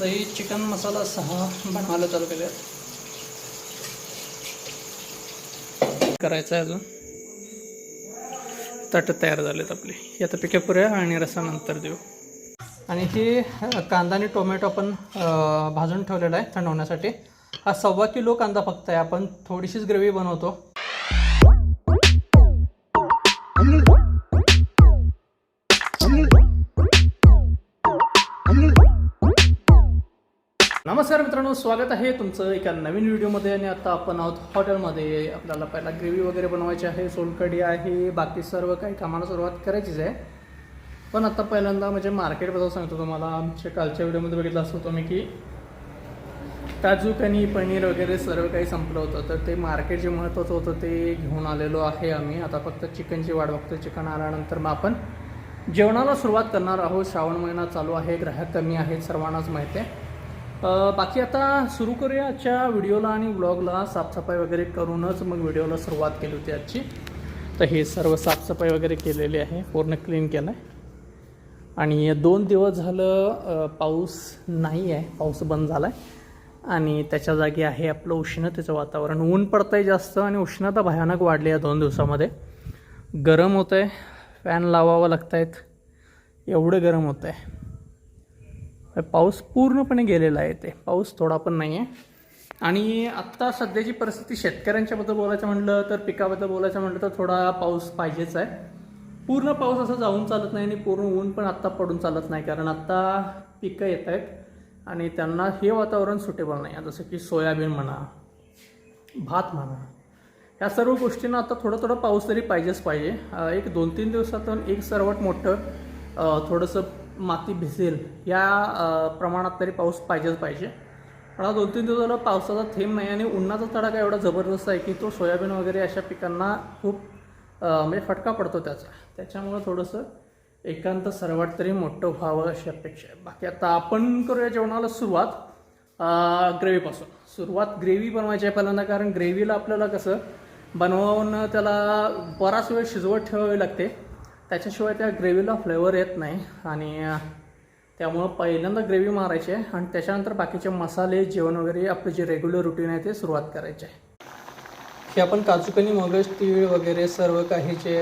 दही चिकन मसाला सहा बनवायला चालू केले करायचं आहे अजून. ताटं तयार झालेत आपले. हे आता पिके पुऱ्या आणि रसानंतर देऊ. आणि हे कांदा आणि टोमॅटो आपण भाजून ठेवलेला आहे थंड होण्यासाठी हा सव्वा किलो कांदा फक्त आहे. आपण थोडीशीच ग्रेव्ही बनवतो. नमस्कार मित्रांनो स्वागत आहे तुमचं एका नवीन व्हिडिओमध्ये आणि आता आपण आहोत हॉटेलमध्ये. आपल्याला पहिला ग्रेव्ही वगैरे बनवायची आहे सोलकढी आहे बाकी सर्व काही कामाला सुरुवात करायचीच आहे. पण आता पहिल्यांदा म्हणजे मार्केटबद्दल सांगतो तुम्हाला. आमच्या कालच्या व्हिडिओमध्ये बघितलं असं होतं मी की काजूक कनी पनीर वगैरे सर्व काही संपलं होतं. तर ते मार्केट जे महत्त्वाचं होतं ते घेऊन आलेलो आहे आम्ही. आता फक्त चिकनची वाट बघतो चिकन आल्यानंतर मग आपण जेवणाला सुरुवात करणार आहोत. श्रावण महिना चालू आहे ग्राहक कमी आहेत सर्वांनाच माहिती आहे. बाकी आता सुरू करूया आजच्या व्हिडिओला आणि ब्लॉगला साफसफाई वगैरे करूनच मग व्हिडिओला सुरुवात केली होती आजची. तर हे सर्व साफसफाई वगैरे केलेली आहे. पूर्ण क्लीन केलं आहे आणि दोन दिवस झालं पाऊस नाही आहे पाऊस बंद झाला आहे आणि त्याच्या जागी आहे आपलं उष्णतेचं वातावरण. ऊन पडतं आहे जास्त आणि उष्णता भयानक वाढली आहे दोन दिवसामध्ये. गरम होतं आहे फॅन लावावं लागत आहेत एवढं गरम होतं आहे म्हणजे पाऊस पूर्णपणे गेलेला आहे ते पाऊस थोडा पण नाही आहे आणि आत्ता सध्याची परिस्थिती शेतकऱ्यांच्याबद्दल बोलायचं म्हटलं तर पिकाबद्दल बोलायचं म्हटलं तर थोडा पाऊस पाहिजेच आहे. पूर्ण पाऊस असं जाऊन चालत नाही आणि पूर्ण ऊन पण आत्ता पडून चालत नाही कारण आत्ता पिकं येत आहेत आणि त्यांना हे वातावरण सुटेबल नाही. आहे जसं की सोयाबीन म्हणा भात म्हणा या सर्व गोष्टींना आता थोडं थोडं पाऊस तरी पाहिजेच पाहिजे. एक दोन तीन दिवसातून एक सर्वात मोठं थोडंसं माती भिजेल या प्रमाणात तरी पाऊस पाहिजेच पाहिजे. पण हा दोन तीन दिवसाला पावसाचा थेंब नाही आणि उन्हाचा तडाखा एवढा जबरदस्त आहे की तो सोयाबीन वगैरे अशा पिकांना खूप म्हणजे फटका पडतो त्याचा. त्याच्यामुळं थोडंसं एकांत सर्वात तरी मोठं व्हावं अशी अपेक्षा आहे. बाकी आता आपण करूया जेवणाला सुरुवात ग्रेव्हीपासून. सुरुवात ग्रेव्ही बनवायची आहे पहिल्यांदा कारण ग्रेव्हीला आपल्याला कसं बनवून त्याला बराच वेळ शिजवत ठेवावी लागते. त्याच्याशिवाय त्या ग्रेव्हीला फ्लेवर येत नाही. आणि त्यामुळं पहिल्यांदा ग्रेव्ही मारायची आहे आणि त्याच्यानंतर बाकीचे मसाले जेवण वगैरे आपलं जे रेग्युलर रुटीन आहे ते सुरुवात करायचे आहे. हे आपण काजूकनी मगज तीळ वगैरे सर्व काही जे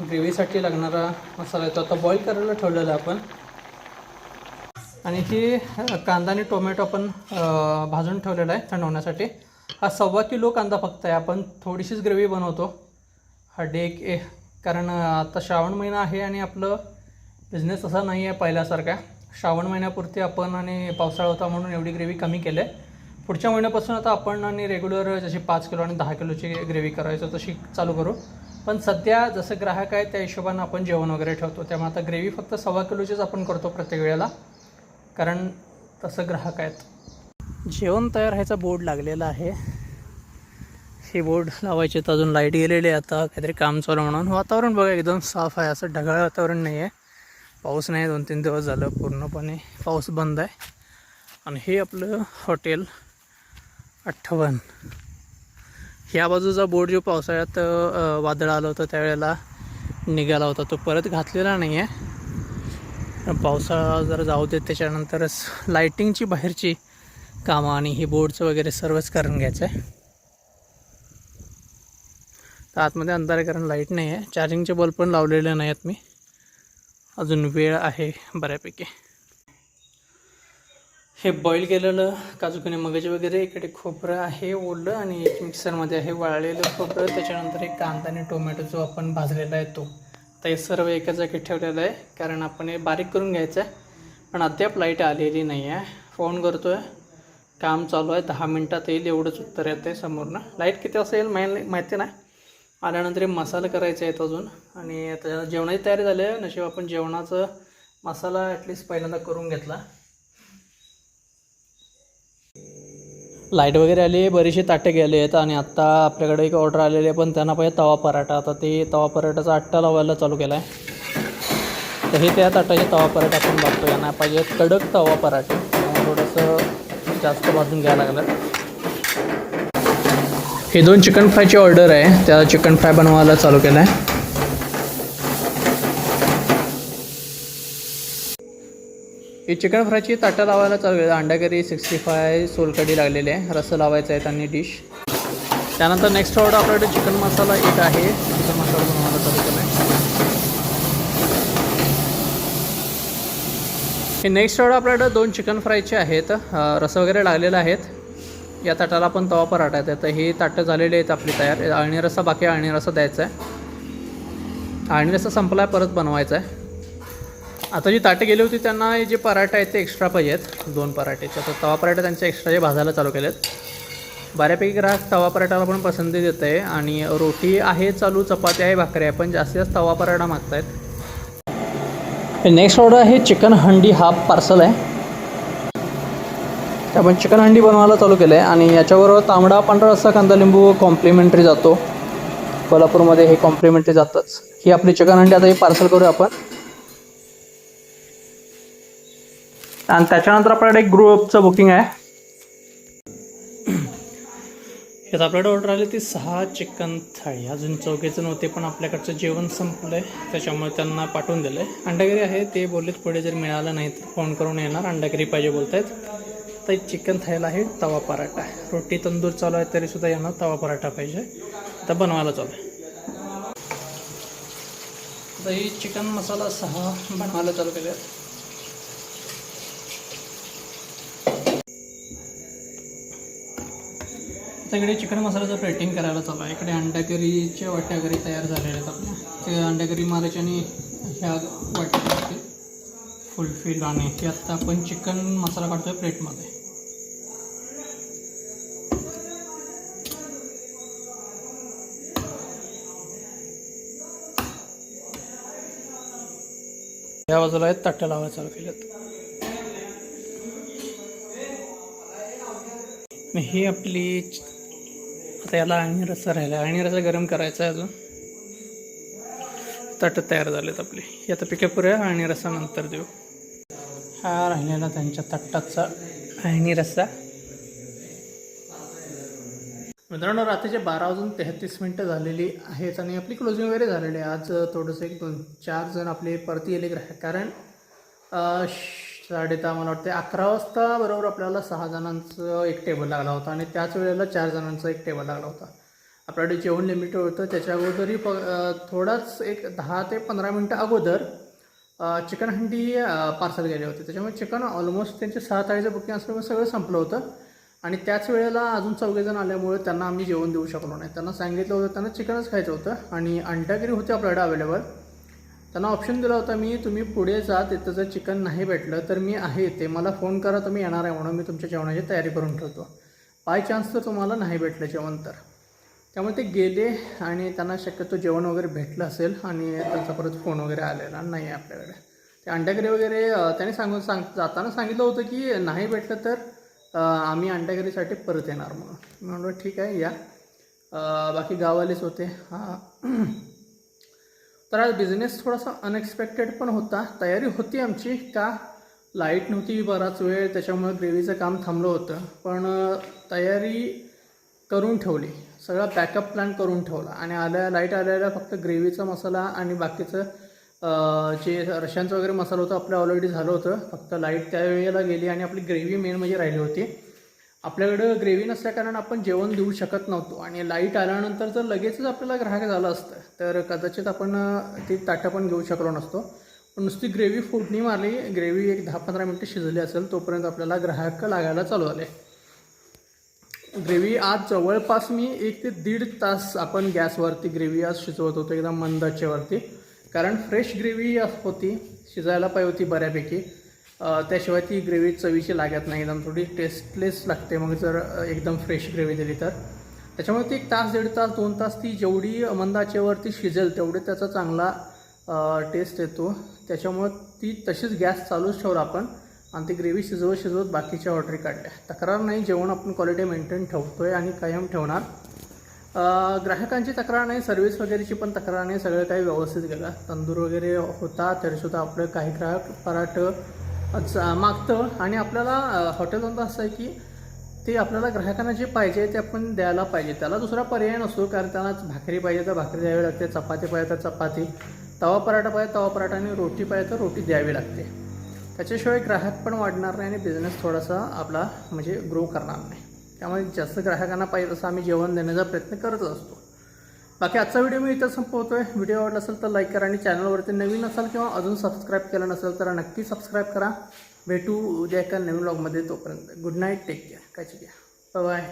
ग्रेव्हीसाठी लागणारा मसाला आहे तो आता बॉईल करायला ठेवलेला आहे आपण. आणि ही कांदा आणि टोमॅटो आपण भाजून ठेवलेला आहे थंड होण्यासाठी हा सव्वा किलो कांदा फक्त आहे. आपण थोडीशीच ग्रेव्ही बनवतो. हा डेक ए कारण आता श्रावण महिना आहे आणि आपलं बिझनेस असा नाही आहे पहिल्यासारखा. श्रावण महिन्यापुरती आपण आणि पावसाळा होता म्हणून एवढी ग्रेव्ही कमी केली आहे पुढच्या महिन्यापासून आता आपण आणि रेग्युलर जशी पाच किलो आणि दहा किलोची ग्रेव्ही करायचो तशी चालू करू. पण सध्या जसं ग्राहक आहे त्या हिशोबानं आपण जेवण वगैरे ठेवतो. त्यामुळे आता ग्रेव्ही फक्त सव्वा किलोचीच आपण करतो प्रत्येक वेळेला. कारण तसं ग्राहक आहेत. जेवण तयार व्हायचा बोर्ड लागलेला आहे. हे बोर्ड लावायचे तर अजून लाइट गेलेली आहे आता काहीतरी काम चालू म्हणून. वातावरण बघा एकदम साफ आहे. असं ढगाळ वातावरण नाही आहे. पाऊस नाही दोन तीन दिवस झालं पूर्णपणे पाऊस बंद आहे. आणि हे आपलं हॉटेल अठ्ठावन ह्या बाजूचा बोर्ड जो पावसाळ्यात वादळ आलं होतं त्यावेळेला निघाला होता. तो परत घातलेला नाही आहे. पावसाळा जर जाऊ देत त्याच्यानंतरच लाईटिंगची बाहेरची कामं आणि हे बोर्डचं वगैरे सर्वच करून घ्यायचं आहे. तर आतमध्ये अंधार आहे कारण लाइट नाही आहे. चार्जिंगचे बल्ब पण लावलेले नाही आहेत मी. अजून वेळ आहे बऱ्यापैकी. हे बॉईल केलेलं काजूकने मगज वगैरे इकडे खोबरं आहे ओलं आणि एक मिक्सरमध्ये आहे वाळलेलं खोबरं. त्याच्यानंतर एक कांदा आणि टोमॅटो जो आपण भाजलेला आहे तो. तर हे सर्व एका जागी ठेवलेलं आहे कारण आपण हे बारीक करून घ्यायचं आहे. पण अद्याप लाइट आलेली नाही आहे. फोन करतो आहे काम चालू आहे. दहा मिनटात येईल एवढंच उत्तर येतं आहे समोरनं. लाइट किती असेल येईल माहि माहिती नाही. आल्यानंतर हे मसाला करायचे आहेत अजून. आणि आता जेवणाची तयारी झाली आहे नशीब आपण जेवणाचं मसाला ॲटलिस्ट पहिल्यांदा करून घेतला. लाइट वगैरे आली बरीचशी ताटे गेले आहेत आणि आत्ता आपल्याकडे एक ऑर्डर आलेली आहे पण त्यांना पाहिजे तवा पराठा. आता ते तवा पराठाचा आट्टा लावायला चालू केला आहे तर हे त्या ताटाचे तवा पराठा आपण बघतो यांना पाहिजे कडक तवा पराठे. थोडंसं जास्त भाजून घ्यायला लागलं. हे दोन चिकन फ्रायची ऑर्डर आहे. त्याला चिकन फ्राय बनवायला चालू केला आहे ही चिकन फ्रायची ताटं लावायला चालू आहे अंडाकरी सिक्स्टी फाय सोलकडी लागलेली आहे. रस्सा लावायचं आहे त्यांनी डिश त्यानंतर नेक्स्ट ऑर्डर आपल्याकडे चिकन मसाला एक आहे. चिकन मसाला बनवायला चालू केला आहे हे नेक्स्ट ऑर्डर आपल्याकडे दोन चिकन फ्रायचे आहेत. अं, रस्सा वगैरे लागलेले आहेत. या ताटाला पण तवा पराठा आहे तर हे ताटं झालेले आहेत आपली तयार. अळणी रस्सा बाकी अळणी रस्सा द्यायचा आहे अळणी रस्सा संपला परत बनवायचा आहे आता जी ताटे गेली होती त्यांना हे जे पराठे आहेत ते एक्स्ट्रा पाहिजे आहेत. दोन पराठे तर तवा पराठे त्यांचे एक्स्ट्राचे भाजायला चालू केलेत. बऱ्यापैकी ग्राहक तवा पराठाला पण पसंती देत आहे आणि रोटी आहे चालू चपाती आहे भाकरी आहे पण जास्तीत जास्त तवा पराठा मागत आहेत नेक्स्ट ऑर्डर आहे चिकन हंडी हाफ पार्सल आहे. आपण चिकन हंडी बनवायला चालू केलं आहे आणि याच्याबरोबर तांबडा पांढरा रस्सा कांदा लिंबू कॉम्प्लिमेंटरी जातो. कोल्हापूरमध्ये हे कॉम्प्लिमेंटरी जातंच. ही आपली चिकन हंडी आता ही पार्सल करूया आपण. आणि त्याच्यानंतर आपल्याकडे एक ग्रुपचं बुकिंग आहे. यात आपल्याकडे ऑर्डर आली ती सहा चिकन थाळी. अजून चौकीचं नव्हते पण आपल्याकडचं जेवण संपलं आहे त्याच्यामुळे त्यांना पाठवून दिलं आहे अंडागिरी आहे ते बोललेत पुढे जर मिळालं नाही तर फोन करून येणार. अंडागिरी पाहिजे बोलत आहेत तर चिकन थायला आहे तवा पराठा रोटी तंदूर चालू आहे तरीसुद्धा यांना तवा पराठा पाहिजे. तर बनवायला चालू आहे. आता चिकन मसाला सहा बनवायला चालू केले सगळे चिकन मसाल्याचं प्लेटिंग करायला चालू आहे. इकडे अंडाकरीच्या वाट्या घरी तयार झालेल्या आहेत आपल्या. ते अंडाकरी मारायचे आणि ह्या वाट्या फुलफिल आणि ते आत्ता आपण चिकन मसाला काढतो आहे प्लेटमध्ये. त्या बाजूला आहेत ताट्या लावायला चालू केल्यात. ही आपली आता याला आणि रस्सा राहिला. आणि रस्सा गरम करायचा आहे अजून. ताटं तयार झालेत आपले. ही आता पिके पुऱ्या आणि रस्सा नंतर देऊ. हा राहिलेला त्यांच्या ताटाचा आणि रस्सा. मित्रांनो रात्रीचे बारा वाजून तेहतीस मिनटं झालेली आहेत आणि आपली क्लोजिंग वगैरे झालेली आहे. आज थोडंसं एक दोन चार जण आपले परती गेले ग्राहक कारण श- साडे दहा मला वाटते अकरा वाजता बरोबर आपल्याला सहा जणांचं एक टेबल लागला होता आणि त्याच वेळेला चार जणांचा एक टेबल लागला होता. आपल्याकडे जेवण लिमिटेड होतं त्याच्या अगोदरही प थोडाच एक दहा ते पंधरा मिनटं अगोदर चिकन हंडी पार्सल गेले होते. त्याच्यामुळे चिकन ऑलमोस्ट त्यांचे सहा तारीचं बुकिंग असल्यामुळे सगळं संपलं होतं. आणि त्याच वेळेला अजून चौघेजण आल्यामुळे त्यांना आम्ही जेवण देऊ शकलो नाही. त्यांना सांगितलं होतं त्यांना चिकनच खायचं होतं आणि अंडागिरी होते आपल्याकडे अवेलेबल त्यांना ऑप्शन दिला होता मी तुम्ही पुढे जा तिथं जर चिकन नाही भेटलं तर मी आहे ते मला फोन करा तुम्ही येणार आहे म्हणून मी तुमच्या जेवणाची तयारी करून ठेवतो. बाय चान्स तर तुम्हाला नाही भेटलं जेवण तर. त्यामुळे ते गेले आणि त्यांना शक्यतो जेवण वगैरे भेटलं असेल आणि त्यांचा परत फोन वगैरे आलेला नाही आहे आपल्याकडे. ते अंड्याकरी वगैरे त्यांनी सांगून सांग जाताना सांगितलं होतं की नाही भेटलं तर? आम्ही अंडागिरीसाठी परत येणार म्हणून. मी म्हणलं ठीक आहे या. बाकी गावालेच होते. हां. तर आज बिझनेस थोडासा अनएक्सपेक्टेड पण होता. तयारी होती आमची. का? लाइट नव्हती बराच वेळ. त्याच्यामुळे ग्रेव्हीचं काम थांबलं होतं. पण तयारी करून ठेवली. सगळा बॅकअप प्लॅन करून ठेवला. आणि आल्या लाइट आल्याला फक्त ग्रेव्हीचा मसाला आणि बाकीचं जे रशांचं वगैरे मसाला होता आपलं ऑलरेडी झालं होतं. फक्त लाइट त्यावेळेला गेली आणि आपली ग्रेव्ही मेन म्हणजे राहिली होती. आपल्याकडं ग्रेव्ही नसल्याकारण आपण जेवण देऊ शकत नव्हतो. आणि लाइट आल्यानंतर जर लगेचच आपल्याला ग्राहक झालं असतं तर कदाचित आपण ती ताटं पण घेऊ शकलो नसतो. पण नुसती ग्रेव्ही फोडणी मारली ग्रेव्ही एक दहा पंधरा मिनटं शिजली असेल तोपर्यंत आपल्याला ग्राहक लागायला चालू आले ग्रेव्ही आज जवळपास मी एक ते दीड तास आपण गॅसवरती ग्रेव्ही आज शिजवत होतो एकदम मंदाच्यावरती कारण फ्रेश ग्रेव्ही होती शिजायला पाहिजे होती बऱ्यापैकी. त्याशिवाय ती ग्रेव्ही चवीची लागत नाही एकदम थोडी टेस्टलेस लागते. मग जर एकदम फ्रेश ग्रेव्ही दिली तर. त्याच्यामुळे ती एक तास दीड तास दोन तास ती जेवढी मंदाचेवरती शिजेल तेवढे त्याचा चांगला टेस्ट येतो. त्याच्यामुळं ती तशीच गॅस चालूच ठेवला आपण आणि ती ग्रेव्ही शिजवत शिजवत बाकीच्या ऑर्डरी काढल्या. तक्रार नाही जेवण आपण क्वालिटी मेंटेन ठेवतो आहे आणि कायम ठेवणार. ग्राहकांची तक्रार नाही सर्व्हिस वगैरेची पण तक्रार नाही सगळं काही व्यवस्थित गेलं. तंदूर वगैरे होता तरीसुद्धा आपलं काही ग्राहक पराठ मागतं. आणि आपल्याला हॉटेल हॉटेलमधलं असं आहे की ते आपल्याला ग्राहकांना जे पाहिजे ते आपण द्यायला पाहिजे. त्याला दुसरा पर्याय नसतो कारण त्याला भाकरी पाहिजे तर भाकरी द्यावी लागते चपाती पाहिजे तर चपाती तवा पराठा पाहिजे तवा पराठा आणि रोटी पाहिजे तर रोटी द्यावी लागते. त्याच्याशिवाय ग्राहक पण वाढणार नाही आणि बिझनेस थोडासा आपला म्हणजे ग्रो करणार नाही. त्यामुळे जास्त ग्राहकांना पाहिजे तसं आम्ही जेवण देण्याचा प्रयत्न करत असतो. बाकी आजचा व्हिडिओ मी इथं संपवतोय. व्हिडिओ आवडला असेल तर लाईक करा आणि चॅनलवरती नवीन असाल किंवा अजून सबस्क्राईब केलं नसेल तर नक्की सबस्क्राईब करा. भेटू उद्या एका नवीन ब्लॉगमध्ये तोपर्यंत. गुड नाईट टेक केअर काळजी घ्या. बाय